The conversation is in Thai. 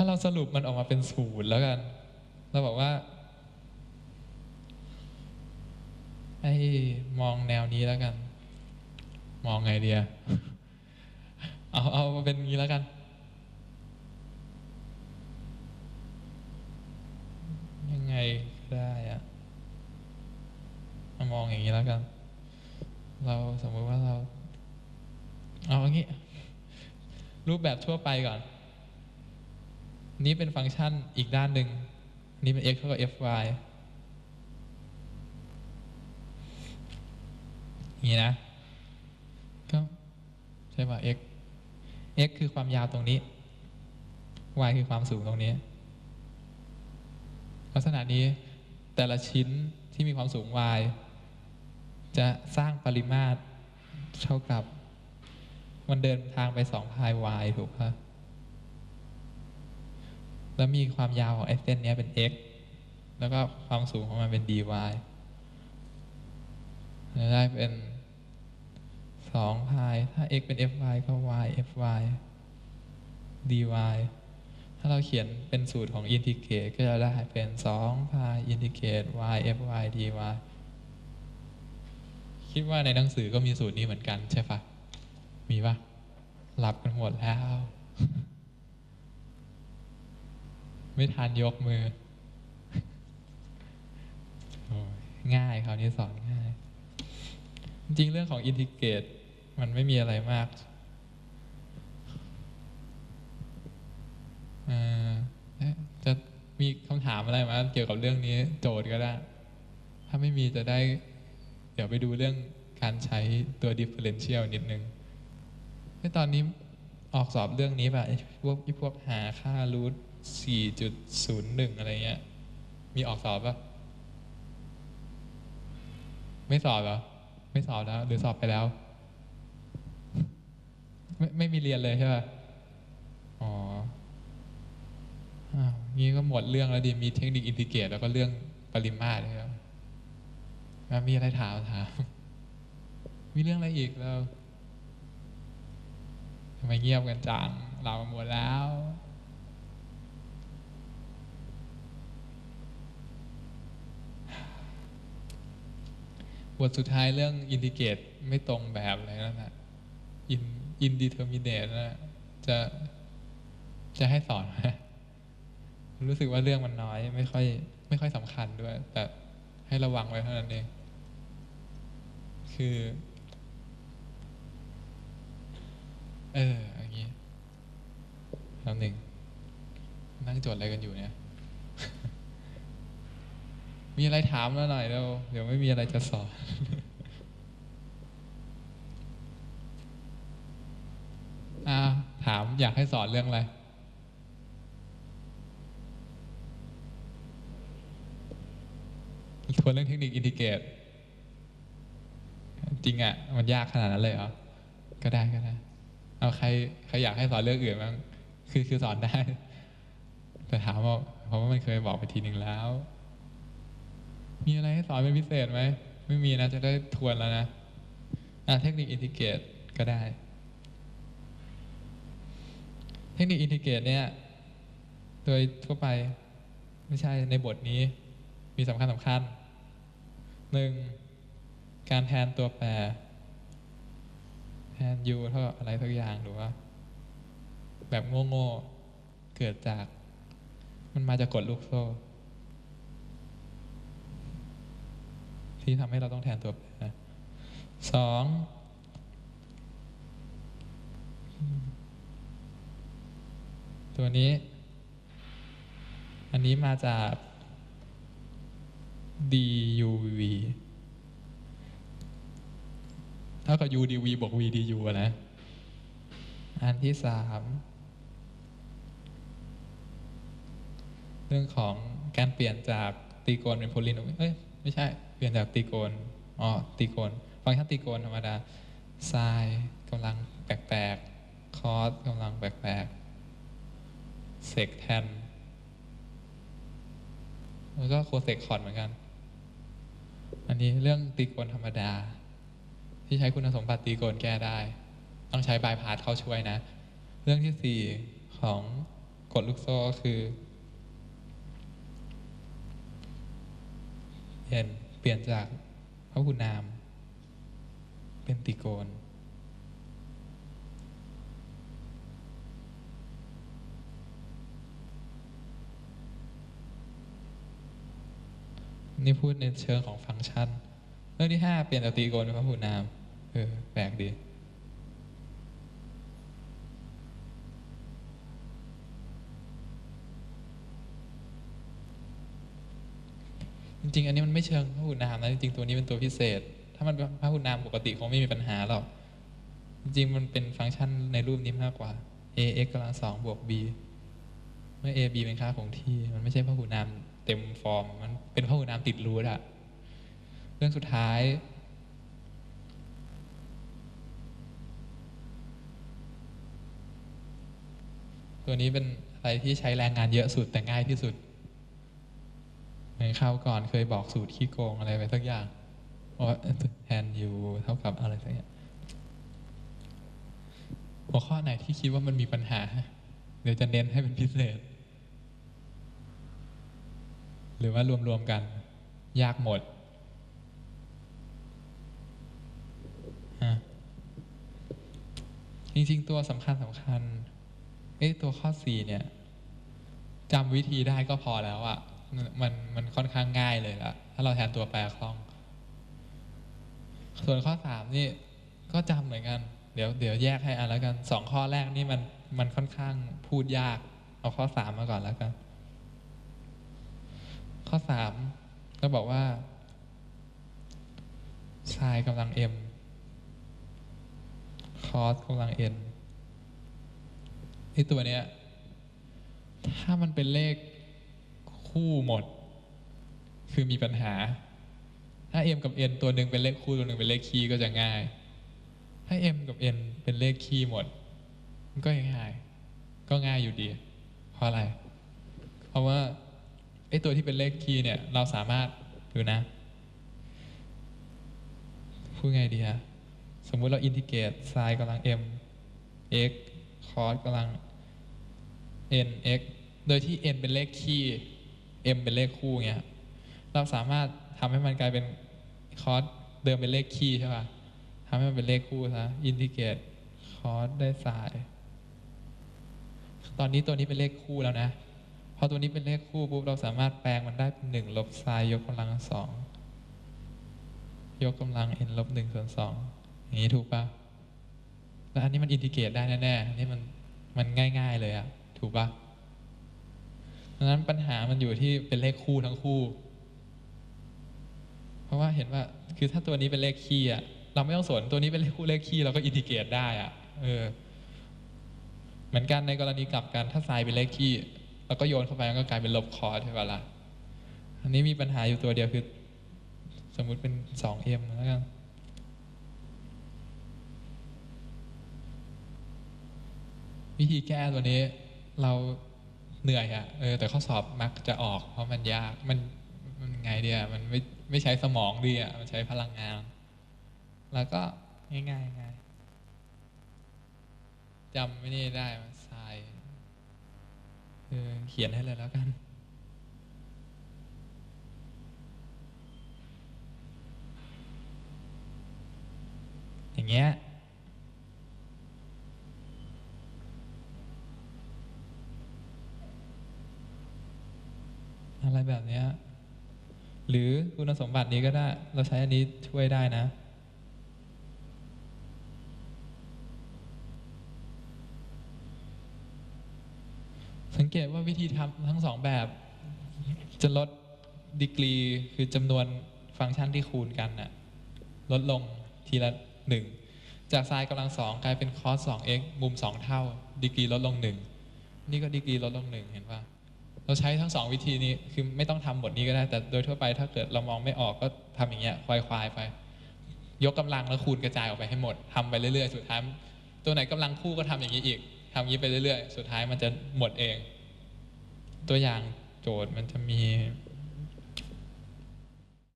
ถ้าเราสรุปมันออกมาเป็นศูนย์แล้วกัน เราบอกว่า ไอ้มองแนวนี้แล้วกัน มองไงเดียเอาเอาเป็นงี้แล้วกัน ยังไงก็ได้อะมามองอย่างนี้แล้วกัน เราสมมติว่าเรา เอาอย่างนี้ รูปแบบทั่วไปก่อน นี้เป็นฟังก์ชันอีกด้านหนึ่ง นี่เป็น x เท่ากับ fy อย่างนี้นะ ก็ใช่ป่ะ x x คือความยาวตรงนี้ y คือความสูงตรงนี้ ลักษณะนี้แต่ละชิ้นที่มีความสูง y จะสร้างปริมาตรเท่ากับ มันเดินทางไป2พาย y ถูกปะ แล้วมีความยาวของไอเส้นนี้เป็น x แล้วก็ความสูงของมันเป็น dy จะได้เป็น2พายถ้า x เป็น fy ก็ y fy dy ถ้าเราเขียนเป็นสูตรของอินทิเกรตก็จะได้เป็น2พายอินทิเกรต y fy dy คิดว่าในหนังสือก็มีสูตรนี้เหมือนกันใช่ปะมีปะหลับกันหมดแล้ว ไม่ทันยกมือ ง่ายคราวนี้สอนง่าย จริงเรื่องของอินทิเกรตมันไม่มีอะไรมากจะมีคำถามอะไรมาเกี่ยวกับเรื่องนี้โจทย์ก็ได้ ถ้าไม่มีจะได้ เดี๋ยวไปดูเรื่องการใช้ตัว differential นิดนึงตอนนี้ออกสอบเรื่องนี้ป่ะพวกพวกหาค่ารูท 4.01 อะไรเงี้ย มีออกสอบปะไม่สอบเหรอ ไม่สอบแล้ว หรือสอบไปแล้ว ไม่ไม่มีเรียนเลยใช่ปะอ๋ออ้าวงี้ก็หมดเรื่องแล้วดิ มีเทคนิคอินทิเกรตแล้วก็เรื่องปริมาตรนะครับมีอะไรถามถาม มีเรื่องอะไรอีกแล้วทำไมเงียบกันจังเราหมดแล้ว บทสุดท้ายเรื่องอินทิเกรตไม่ตรงแบบเลยนั่นแหละอินอินดีเทอร์มิเนตนะจะจะให้สอนไหมรู้สึกว่าเรื่องมันน้อยไม่ค่อย ไม่ค่อยสำคัญด้วย แต่ให้ระวังไว้เท่านั้นเองคือ เอออย่างนี้คำหนึ่งนั่งจดอะไรกันอยู่เนี่ย มีอะไรถามแล้วหน่อยเดี๋ยวเดี๋ยวไม่มีอะไรจะสอนอ่าถามอยากให้สอนเรื่องอะไรทวนเรื่องเทคนิคอินทิเกรตจริงอะ มันยากขนาดนั้นเลยเหรอ ก็ได้ก็ได้ เอาใครใครอยากให้สอนเรื่องอื่นบ้างคือคือสอนได้ แต่ถามว่าเพราะว่ามันเคยบอกไปทีหนึ่งแล้ว มีอะไรให้สอนเป็นพิเศษไหม ไม่มีนะ จะได้ทวนแล้วนะอะเทคนิคอินทิเกรตก็ได้ เทคนิคอินทิเกรตเนี่ย โดยทั่วไปไม่ใช่ในบทนี้ มีสำคัญสำคัญหนึ่งการแทนตัวแปร แทน u เท่ากับอะไรสักอย่างหรือว่า แบบโง่ๆเกิดจาก มันมาจากกฎลูกโซ่ ที่ทำให้เราต้องแทนตัวแปรสองตัวนี้ อันนี้มาจาก duv เท่ากับ udv บวก vdu นะ อันที่สามเรื่องของการเปลี่ยนจากตรีโกณเป็นโพลิโนมเอ้ย ไม่ใช่ เปลี่ยนจากตีโกณอ๋อตีโกณฟังก์ชันตีโกณธรรมดาไซน์กำลังแปลกๆคอสกำลังแปลกๆเซกแทนแล้วก็โคเซกคอร์ดเหมือนกัน อันนี้เรื่องตีโกณธรรมดา ที่ใช้คุณสมบัติตีโกณแก้ได้ ต้องใช้บายพาสเข้าช่วยนะ เรื่องที่สี่ของกฎลูกโซ่ก็คือเปลี่ยน ลี่ยนจากพหุนาม เป็นติโกน นี่พูดในเชิงของฟังก์ชัน เรื่องที่ห้าเปลี่ยนจากติโกนเป็นพหุนาม เออ แปลกดี จริง ๆ อันนี้มันไม่เชิงพระหุนามนะจริงๆตัวนี้เป็นตัวพิเศษ ถ้ามันเป็นพหุนามปกติคงไม่มีปัญหาหรอกจริงๆมันเป็นฟังก์ชันในรูปนี้มากกว่า ax กำลังสองบวก b เมื่อ a b เป็นค่าคงที่ มันไม่ใช่พหุนามเต็มฟอร์ม มันเป็นพหุนามติดรูทอะเรื่องสุดท้าย ตัวนี้เป็นอะไรที่ใช้แรงงานเยอะสุดแต่ง่ายที่สุด ในคราวก่อนเคยบอกสูตรขี้โกงอะไรไปสักอย่างว่าแทนอยู่เท่ากับอะไรสักอย่างหัวข้อไหนที่คิดว่ามันมีปัญหา เดี๋ยวจะเน้นให้เป็นพิเศษ หรือว่ารวมๆกัน ยากหมดฮะจริงๆตัวสำคัญสำคัญเอ้ตัวข้อสี่เนี่ยจำวิธีได้ก็พอแล้วอะ มันมันค่อนข้างง่ายเลยละถ้าเราแทนตัวแปรคล่อง ส่วนข้อสามนี่ก็จำเหมือนกัน เดี๋ยวเดี๋ยวแยกให้อันแล้วกันสองข้อแรกนี่มันมันค่อนข้างพูดยาก เอาข้อสามมาก่อนแล้วกัน ข้อสามก็บอกว่า ชายกำลัง m คอสกำลัง n ไอตัวเนี้ย ถ้ามันเป็นเลข คู่หมด คือมีปัญหา ถ้า m กับ n ตัวหนึ่งเป็นเลขคู่ตัวหนึ่งเป็นเลขคี่ก็จะง่าย ถ้า m กับ n เป็นเลขคี่หมด มันก็ง่าย ก็ง่ายอยู่ดี เพราะอะไร เพราะว่าไอ้ตัวที่เป็นเลขคีย์เนี่ยเราสามารถดูนะพูดไงดีฮะสมมุติเราอินทิเกรต sin กำลัง m x cos กำลัง n x โดยที่ n เป็นเลขคีย์ m เป็นเลขคู่เงี้ยเราสามารถทำให้มันกลายเป็น cos เดิมเป็นเลขคีย์ใช่ป่ะทำให้มันเป็นเลขคู่ซะอินทิเกรต cos ได้ sin ตอนนี้ตัวนี้เป็นเลขคู่แล้วนะพอตัวนี้เป็นเลขคู่ปุ๊บเราสามารถแปลงมันได้เป็นหนึ่งลบไซน์ยกกำลังสองยกกำลัง n ลบหนึ่งส่วนสองอย่างนี้ถูกปะแล้วอันนี้มันอินทิเกรตได้แน่ๆนนี่มันมันง่าย ๆ เลยอะถูกปะ ดังนั้นปัญหามันอยู่ที่เป็นเลขคู่ทั้งคู่ เพราะว่าเห็นว่าคือถ้าตัวนี้เป็นเลขคี่อะเราไม่ต้องสนตัวนี้เป็นเลขคู่เลขคี่เราก็อินทิเกรตได้อะเออ เหมือนกันในกรณีกลับกันถ้าไซน์เป็นเลขคี่แล้วก็โยนเข้าไปมันก็กลายเป็นลบคอใช่ปะล่ะอันนี้มีปัญหาอยู่ตัวเดียวคือ สมมุติเป็น 2m แล้วกันวิธีแก้ตัวนี้เรา เหนื่อยอะเออแต่ข้อสอบมักจะออกเพราะมันยากมันมันไงเดียมันไม่ไม่ใช้สมองดีอะมันใช้พลังงาน แล้วก็ง่ายๆง่ายจำไม่ได้มันทรายเออเขียนให้เลยแล้วกันอย่างเงี้ย อะไรแบบเนี้ยหรือคุณสมบัตินี้ก็ได้ เราใช้อันนี้ช่วยได้นะ สังเกตว่าวิธีทำทั้งสองแบบ จะลดดีกรีคือจำนวนฟังก์ชันที่คูณกันน่ะลดลงทีละหนึ่งจากไซน์กำลังสองกลายเป็นคอสสอง x มุมสองเท่า ดีกรีลดลงหนึ่งนี่ก็ดีกรีลดลงหนึ่งเห็นปะ เราใช้ทั้งสองวิธีนี้คือไม่ต้องทำบทนี้ก็ได้ แต่โดยทั่วไปถ้าเกิดเรามองไม่ออกก็ทำอย่างเงี้ยควายๆไป ยกกำลังแล้วคูณกระจายออกไปให้หมดทำไปเรื่อยๆ สุดท้ายตัวไหนกำลังคู่ก็ทำอย่างนี้อีกทำอย่างนี้ไปเรื่อยๆ สุดท้ายมันจะหมดเอง ตัวอย่างโจทย์มันจะมี